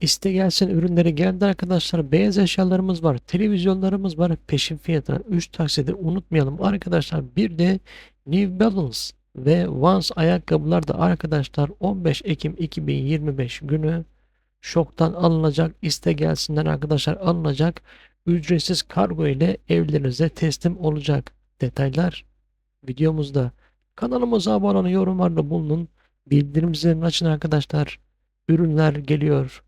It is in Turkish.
İste gelsin ürünleri geldi arkadaşlar. Beyaz eşyalarımız var. Televizyonlarımız var. Peşin fiyatına 3 taksidi unutmayalım arkadaşlar. Bir de New Balance ve Vans ayakkabılar da arkadaşlar 15 Ekim 2025 günü şoktan alınacak. İste gelsinler arkadaşlar alınacak. Ücretsiz kargo ile evlerinize teslim olacak. Detaylar videomuzda. Kanalımıza abone olun, yorumlarda bulunun. Bildirim zilini açın arkadaşlar. Ürünler geliyor.